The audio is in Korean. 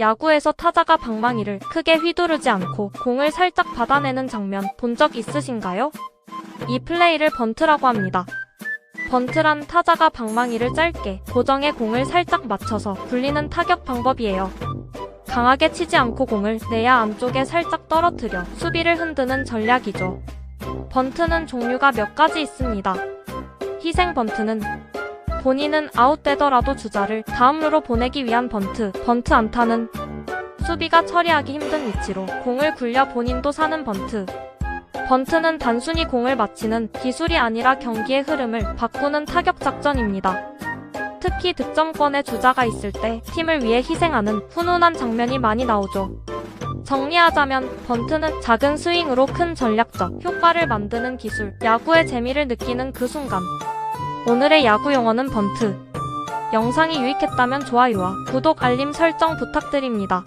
야구에서 타자가 방망이를 크게 휘두르지 않고 공을 살짝 받아내는 장면 본 적 있으신가요? 이 플레이를 번트라고 합니다. 번트란 타자가 방망이를 짧게 고정해 공을 살짝 맞춰서 굴리는 타격 방법이에요. 강하게 치지 않고 공을 내야 안쪽에 살짝 떨어뜨려 수비를 흔드는 전략이죠. 번트는 종류가 몇 가지 있습니다. 희생 번트는 본인은 아웃되더라도 주자를 다음루로 보내기 위한 번트, 번트 안타는 수비가 처리하기 힘든 위치로 공을 굴려 본인도 사는 번트. 번트는 단순히 공을 맞히는 기술이 아니라 경기의 흐름을 바꾸는 타격 작전입니다. 특히 득점권에 주자가 있을 때 팀을 위해 희생하는 훈훈한 장면이 많이 나오죠. 정리하자면 번트는 작은 스윙으로 큰 전략적 효과를 만드는 기술, 야구의 재미를 느끼는 그 순간. 오늘의 야구 용어는 번트. 영상이 유익했다면 좋아요와 구독 알림 설정 부탁드립니다.